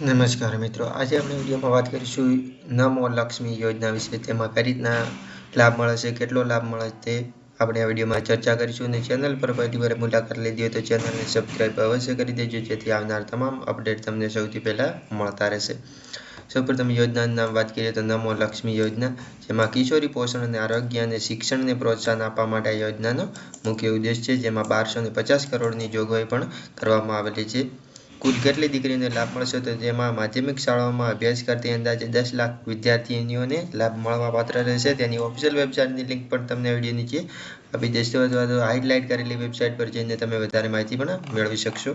નમસ્કાર મિત્રો, આજે આપણે વિડીયોમાં વાત કરીશું નમો લક્ષ્મી યોજના વિશે તેમાં કઈ રીતના લાભ મળે છે, કેટલો લાભ મળે તે આપણે આ વિડીયોમાં ચર્ચા કરીશું અને ચેનલ પર પહેલી વાર મુલાકાત લીધી હોય તો ચેનલને સબસ્ક્રાઈબ અવશ્ય કરી દેજો, જેથી આવનાર તમામ અપડેટ તમને સૌથી પહેલાં મળતા રહેશે. સૌપ્રથમ યોજનાનું નામ વાત કરીએ તો નમો લક્ષ્મી યોજના, જેમાં કિશોરી પોષણ અને આરોગ્ય અને શિક્ષણને પ્રોત્સાહન આપવા માટે આ યોજનાનો મુખ્ય ઉદ્દેશ છે, જેમાં બારસો પચાસ કરોડની જોગવાઈ પણ કરવામાં આવેલી છે. કુલ કેટલી દીકરીઓને લાભ મળશે તો જેમાં માધ્યમિક શાળાઓમાં અભ્યાસ કરતી અંદાજે દસ લાખ વિદ્યાર્થીનીઓને લાભ મળવા પાત્ર રહેશે. તેની ઓફિશિયલ વેબસાઇટની લિંક પણ તમને વીડિયો નીચે આપી દેશો અથવા તો હાઇલાઇટ કરેલી વેબસાઇટ પર જઈને તમે વધારે માહિતી પણ મેળવી શકશો.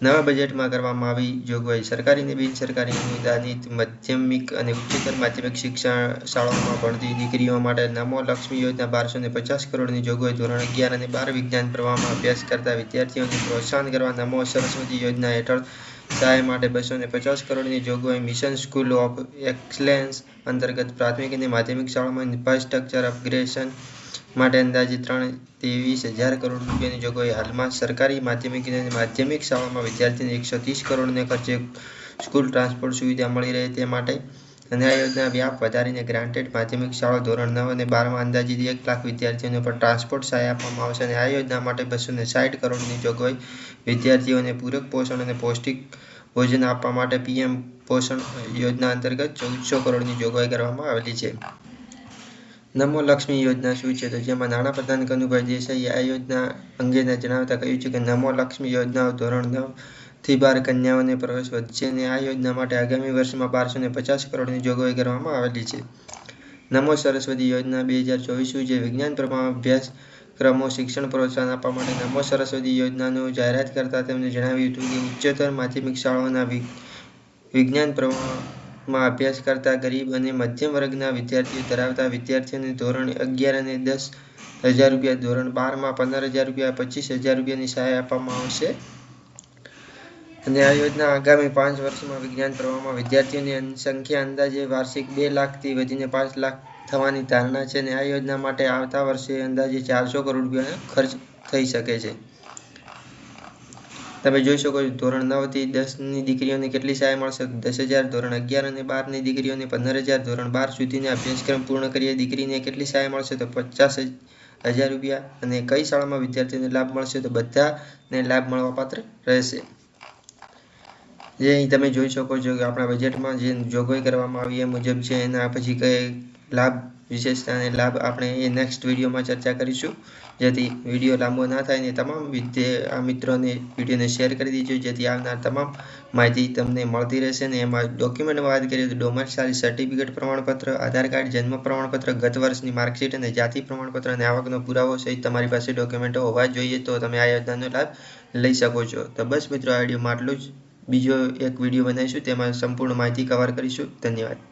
નવા બજેટમાં કરવામાં આવી જોગવાઈ. સરકારી અને બિનસરકારી અનુદાનિત માધ્યમિક અને ઉચ્ચતર માધ્યમિક શિક્ષણ શાળાઓમાં ભણતી દીકરીઓ માટે નમો લક્ષ્મી યોજના બારસો ને પચાસ કરોડની જોગવાઈ ધોરણ અગિયાર અને બાર વિજ્ઞાન પ્રવાહમાં અભ્યાસ કરતા વિદ્યાર્થીઓને પ્રોત્સાહન કરવા નમો સરસ્વતી યોજના હેઠળ સહાય માટે બસો ને પચાસ કરોડની જોગવાઈ મિશન સ્કૂલ ઓફ એક્સલેન્સ અંતર્ગત પ્રાથમિક અને માધ્યમિક શાળામાં ઇન્ફ્રાસ્ટ્રક્ચર અપગ્રેશન માટે અંદાજે ત્રણ ત્રેવીસ હજાર કરોડ રૂપિયાની જોગવાઈ હાલમાં સરકારી માધ્યમિક માધ્યમિક શાળામાં વિદ્યાર્થીને એકસો ત્રીસ કરોડને ખર્ચે સ્કૂલ ટ્રાન્સપોર્ટ સુવિધા મળી રહે તે માટે અને આ યોજના વ્યાપ વધારીને ગ્રાન્ટેડ માધ્યમિક શાળા ધોરણ નવ અને બારમાં અંદાજિત એક લાખ વિદ્યાર્થીઓને પણ ટ્રાન્સપોર્ટ સહાય આપવામાં આવશે અને આ યોજના માટે બસો ને સાઠ કરોડની જોગવાઈ વિદ્યાર્થીઓને પૂરક પોષણ અને પૌષ્ટિક ભોજન આપવા માટે પીએમ પોષણ યોજના અંતર્ગત ચૌદસો કરોડની જોગવાઈ કરવામાં આવેલી છે. નમો લક્ષ્મી યોજના શું છે? તો જેમાં નાણાપ્રધાન કનુભાઈ દેસાઈએ આ યોજના અંગેના જણાવતા કહ્યું છે કે નમો લક્ષ્મી યોજનાઓ ધોરણ નવથી બાર કન્યાઓને પ્રવેશ વધશે અને આ યોજના માટે આગામી વર્ષમાં બારસો ને પચાસ કરોડની જોગવાઈ કરવામાં આવેલી છે. નમો સરસ્વતી યોજના બે હજાર ચોવીસ જે વિજ્ઞાન પ્રમાણ અભ્યાસક્રમો શિક્ષણ પ્રોત્સાહન આપવા માટે નમો સરસ્વતી યોજનાનું જાહેરાત કરતા તેમણે જણાવ્યું હતું કે ઉચ્ચતર માધ્યમિક શાળાઓના વિજ્ઞાન પ્રવાહ માં અભ્યાસ કરતા ગરીબ અને મધ્યમ વર્ગના વિદ્યાર્થીઓ ધરાવતા વિદ્યાર્થીઓને ધોરણ અગિયાર અને દસ હજાર રૂપિયા, ધોરણ બારમાં પંદર હજાર રૂપિયા, પચીસ હજાર રૂપિયાની સહાય આપવામાં આવશે. અને આ યોજના આગામી પાંચ વર્ષમાં વિજ્ઞાન પ્રવાહમાં વિદ્યાર્થીઓની સંખ્યા અંદાજે વાર્ષિક બે લાખથી વધીને પાંચ લાખ થવાની ધારણા છે. અને આ યોજના માટે આવતા વર્ષે અંદાજે ચારસો કરોડ રૂપિયાનો ખર્ચ થઈ શકે છે. તમે જોઈ શકો છો, ધોરણ નવથી દસની દીકરીઓને કેટલી સહાય મળશે? દસ હજાર, ધોરણ અગિયાર અને બારની દીકરીઓને પંદર હજાર, ધોરણ બાર સુધીના અભ્યાસક્રમ પૂર્ણ કરીએ દીકરીને કેટલી સહાય મળશે? તો પચાસ હજાર રૂપિયા. અને કઈ શાળામાં વિદ્યાર્થીઓને લાભ મળશે? તો બધાને લાભ મળવા પાત્ર રહેશે. જે અહીં તમે જોઈ શકો છો કે આપણા બજેટમાં જે જોગવાઈ કરવામાં આવી એ મુજબ છે, એના પછી કઈ લાભ વિશેષતા અને લાભ આપણે એ નેક્સ્ટ વિડીયોમાં ચર્ચા કરીશું. જેથી વીડિયો લાંબો ના થાય ને તમામ આ મિત્રોને વિડીયોને શેર કરી દીજો. જેથી આવનાર તમામ માહિતી તમને મળતી રહેશે ને એમાં ડોક્યુમેન્ટ વાત કરીએ તો ડોમરસારી સર્ટિફિકેટ પ્રમાણપત્ર, આધાર કાર્ડ, જન્મ પ્રમાણપત્ર, ગત વર્ષની માર્કશીટ અને જાતિ પ્રમાણપત્ર અને આવકનો પુરાવો સહિત તમારી પાસે ડોક્યુમેન્ટો હોવા જોઈએ તો તમે આ યોજનાનો લાભ લઈ શકો છો. તો બસ મિત્રો, આ વિડીયોમાં આટલું જ. બીજો એક વીડિયો બનાવીશું, તેમાં સંપૂર્ણ માહિતી કવર કરીશું. ધન્યવાદ.